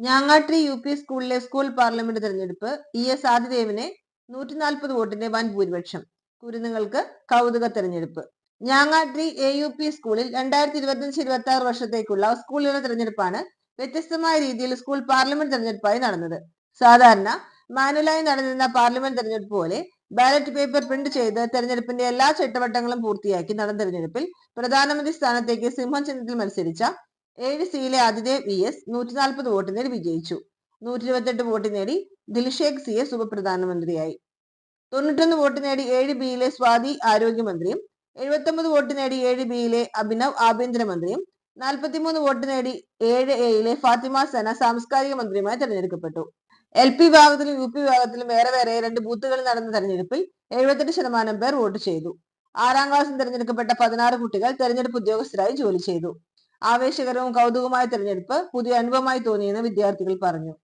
ഞാങ്ങാട്രി U P സ്കൂളിലെ school parliament തെരഞ്ഞെടുപ്പ് E S ആദിദേവിനെ നൂറ്റി നാൽപ്പത് വോട്ടിന്റെ വൻ ഭൂരിപക്ഷം. കുരുന്നുകൾക്ക് കൗതുക തെരഞ്ഞെടുപ്പ്. ഞാങ്ങാട്രി എ യു പി സ്കൂളിൽ രണ്ടായിരത്തി ഇരുപത്തിയഞ്ച് ഇരുപത്തി ആറ് വർഷത്തേക്കുള്ള സ്കൂളുകളുടെ തെരഞ്ഞെടുപ്പാണ് വ്യത്യസ്തമായ രീതിയിൽ സ്കൂൾ പാർലമെന്റ് തെരഞ്ഞെടുപ്പായി നടന്നത്. സാധാരണ മാനുവലായി നടന്നിരുന്ന പാർലമെന്റ് തെരഞ്ഞെടുപ്പ് പോലെ ബാലറ്റ് പേപ്പർ പ്രിന്റ് ചെയ്ത് തെരഞ്ഞെടുപ്പിന്റെ എല്ലാ ചട്ടവട്ടങ്ങളും പൂർത്തിയാക്കി നടന്ന തെരഞ്ഞെടുപ്പിൽ പ്രധാനമന്ത്രി സ്ഥാനത്തേക്ക് സിംഹം ചിഹ്നത്തിൽ മത്സരിച്ച ഏഴ് സിയിലെ ആതിഥേയ വി എസ് നൂറ്റി നാൽപ്പത് വോട്ട് നേടി വിജയിച്ചു. നൂറ്റി ഇരുപത്തെട്ട് വോട്ട് നേടി ദിൽഷേഖ് സി എസ് ഉപപ്രധാനമന്ത്രിയായി. തൊണ്ണൂറ്റൊന്ന് വോട്ട് നേടി ഏഴ് ബിയിലെ സ്വാതി ആരോഗ്യമന്ത്രിയും എഴുപത്തൊമ്പത് വോട്ട് നേടി ഏഴ് ബിയിലെ അഭിനവ് ആഭ്യന്തരമന്ത്രിയും നാൽപ്പത്തിമൂന്ന് വോട്ട് നേടി ഏഴ് എയിലെ ഫാത്തിമ സന സാംസ്കാരിക മന്ത്രിയുമായി തെരഞ്ഞെടുക്കപ്പെട്ടു. എൽ പി വിഭാഗത്തിലും യു പി വിഭാഗത്തിലും വേറെ വേറെ രണ്ട് ബൂത്തുകളിൽ നടന്ന തെരഞ്ഞെടുപ്പിൽ എഴുപത്തെട്ട് ശതമാനം പേർ വോട്ട് ചെയ്തു. ആറാം ക്ലാസ്സിൽ തെരഞ്ഞെടുക്കപ്പെട്ട പതിനാറ് കുട്ടികൾ തെരഞ്ഞെടുപ്പ് ഉദ്യോഗസ്ഥരായി ജോലി ചെയ്തു. ആവേശകരവും കൗതുകമായ തിരഞ്ഞെടുപ്പ് പുതിയ അനുഭവമായി തോന്നിയെന്ന് വിദ്യാർത്ഥികൾ പറഞ്ഞു.